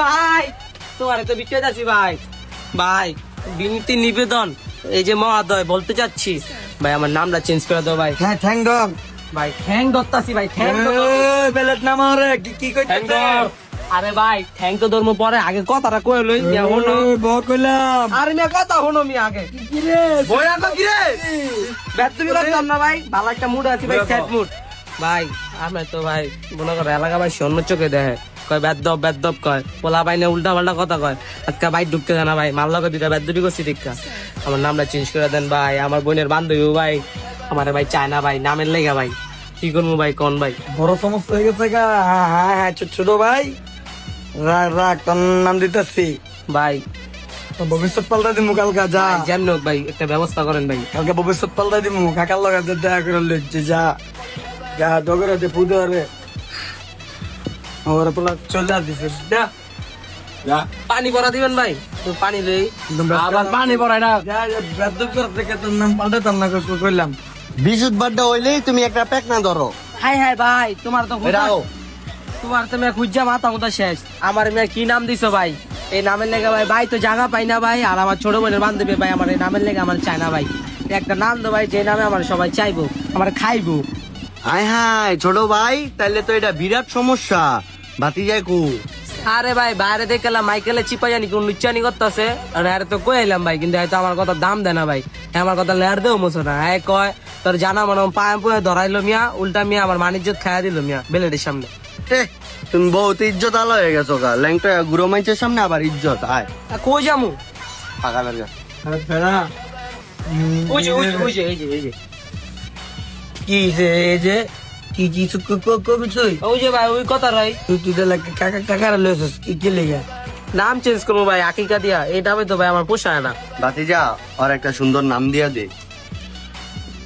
ভাই। তোমার তো বিচ্ছে যাচ্ছি ভাই। ভাই বিনতি নিবেদন এই যে মহাদয় বলতে চাচ্ছি। ভাই আমার নামটা চেঞ্জ করে দাও ভাই। হ্যাঁ ঠ্যাং ডং ভাই ঠ্যাং দত্তাছি ভাই তো বেলেট নামা রে কি কি আরে ভাই ঠ্যাং তো ধর্ম পরে আগে কথাটা কয়ে লই হনো কইলাম। আরে মিয়া কথা হনো মিয়া আগে। কি রে? তো কি রে? ব্যাট তুমি করতাম না ভাই ভালো একটা মুড আছে ভাই সেট মুড ভাই আমি তো ভাই মনে করে এলাকা ভাই অন্য চোখে দেখে। কয় ব্যাট দব ব্যাট দব কয়। পোলা ভাই না উল্টা পাল্টা কথা কয়। আজকে ভাই ঢুকতে দেয় না ভাই মাল লগে দুইটা ব্যাট দুবি করছি দীক্ষা আমার নামটা চেঞ্জ করে দেন ভাই আমার বোনের বান্ধবী ভাই আমার ভাই চায় না ভাই নামের লেগা ভাই। কি করব ভাই কোন ভাই? বড় সমস্যা হয়ে গেছে গা। হ্যাঁ হ্যাঁ হ্যাঁ ছোট ছোট ভাই। রাগ রাগ তোর নাম দিতেছি। ভাই। ভবিষ্যৎ পাল্টা দিমু কালকা যা। যেমন ভাই একটা ব্যবস্থা করেন ভাই। কালকে ভবিষ্যৎ পাল্টা দিমু কাকার লগে দেখা করে লইছে যা। যা ডগরে পুজো রে ওরা পোলা চলে দিছে। যা। যা। পানি ভরা দিবেন ভাই পানি আবার পানি ভরাই না। বেদব তোর নাম না কইলাম বাড্ডা হইলেই তুমি একটা প্যাক না ধরো। হাই হাই ভাই তোমার তো তোমার তো মেয়ে খুঁজা মাথা মতো শেষ। আমার মেয়ে কি নাম দিছো ভাই? এই নামের লেগে ভাই ভাই তো জায়গা পাই না ভাই আর আমার ছোট বোনের বান্ধবী ভাই আমার এই নামের লেগে আমার চায় না ভাই। একটা নাম দো ভাই যে নামে আমার সবাই চাইব আমার খাইবো। হায় হায় ছোট ভাই তাহলে তো এটা বিরাট সমস্যা। যায় কু। আরে ভাই বাইরে দেখলাম মাইকেলে চিপাইয়ানি কোন লুচ্চানি করতেছে আর আরে তো কইলাম ভাই কিন্তু হয়তো আমার কথা দাম দেয় না ভাই। হ্যাঁ, আমার কথা লেয়ার দেও মোছো না। হ্যাঁ কয় তোর জানা মনে পায়ে পুয়ে ধরাইলো মিয়া উল্টা মিয়া আমার মানিজ্জত খাইয়া দিল মিয়া বেলেটের সামনে। তুমি বহুত ইজ্জত আলো হয়ে গেছো গা। ল্যাংটা গুরু মাইচের সামনে আবার ইজ্জত আয়। কই যামু? ফাঁকা বেরগা আরে ওই যে ওই যে ওই যে এই যে এই যে। কি যে এই যে? কি কি কবি তুই ওই যে ভাই ওই কথা রাই। তুই তুই কাকা কাকার লইছিস কি কি লেগে? নাম চেঞ্জ করব ভাই আকিকা দিয়া। এই নামে তো ভাই আমার পোষায় না। বাতি যা আর একটা সুন্দর নাম দিয়া দে।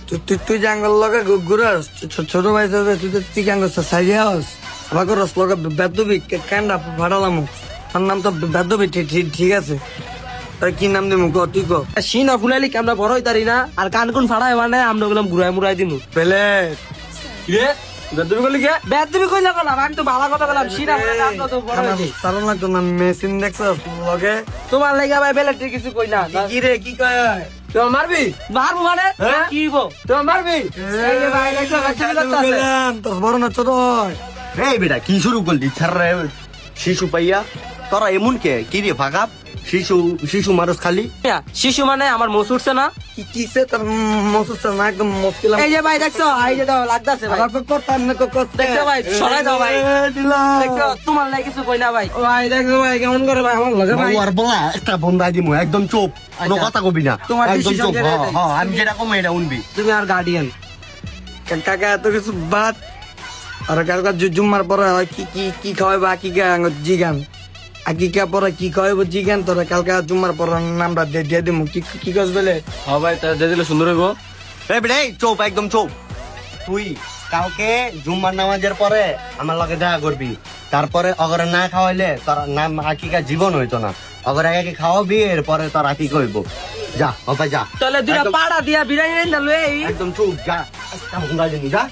তুই তুই জাঙ্গল লগে ঘুরাস? ছোট ভাই তুই তো তুই কেন করছিস সাইয়াস আমাকে রস লগে বেদবি কান্ডা ফাটালাম তার নাম তো বেদবি ঠিক আছে। তাই কি নাম দিমু? ক তুই ক। সিনা ফুলাইলি আমরা বড় হইতারি না? আর কান কোন ফাড়াই মানে আমরা বললাম ঘুরাই মুড়াই দিমু। পেলে। বেদবি কইলি কে? বেদবি কইলা কলাম আমি তো ভালো কথা বললাম সিনা তো বড় হইছি। লাগতো না মেশিন লগে তোমার লাগা ভাই কিছু কই না কি রে কি কয়? মারবি? মারবো মানে? হ্যাঁ? কি মারবি? ভাই দেখছ বড় না ছোট হয়। বেটা কি শুরু করলি? ছাড় শিশু পাইয়া তোরা এমন কে? কি রে ফাঁকা? শিশু শিশু মানুষ খালি? শিশু মানে আমার মোস উঠছে না কি কিসে তোর মসুস না একদম মুশকিল এই যে ভাই দেখছ? এই যে দাও লাগতাছে ভাই। করতাম না দেখছ ভাই, সরাই দাও ভাই। দেখছ? তোমার লাগে কিছু কই না ভাই। ভাই দেখছ ভাই কেমন করে ভাই? আমার লগে ভাই। আর বলা একটা বন্ধাই দিমু একদম চুপ। কোনো আচ্ছা। কথা কবি না। তোমার একদম চুপ। হ্যাঁ আমি যেটা কম এটা উনবি। তুমি আর গার্ডিয়ান কাকা এত কিছু বাদ? আর কালকা জুম্মার পরে হয় কি কি কি খাওয়াইবো আকিকা জিগান? আকিকা পরে কি খাওয়াইবো জিগান তোরা কালকা জুম্মার পরে নামটা দিয়ে দিয়ে দিমু। কি কি কাজ বলে? হ্যাঁ ভাই তা দিলে সুন্দর হইব। এই এই চুপ একদম চুপ। তুই কালকে জুম্মার নামাজের পরে আমার লগে দেখা করবি। তারপরে অগরে না খাওয়াইলে তোর নাম আকিকা জীবন হইতো না। অগরে আগে খাওয়াবি এরপরে তোর আকিকা হইব। যা বাবা যা। তাহলে দুইটা পাড়া দিয়া বিরিয়ানি লই। একদম চুপ যা। একটা হুঙ্গা যা।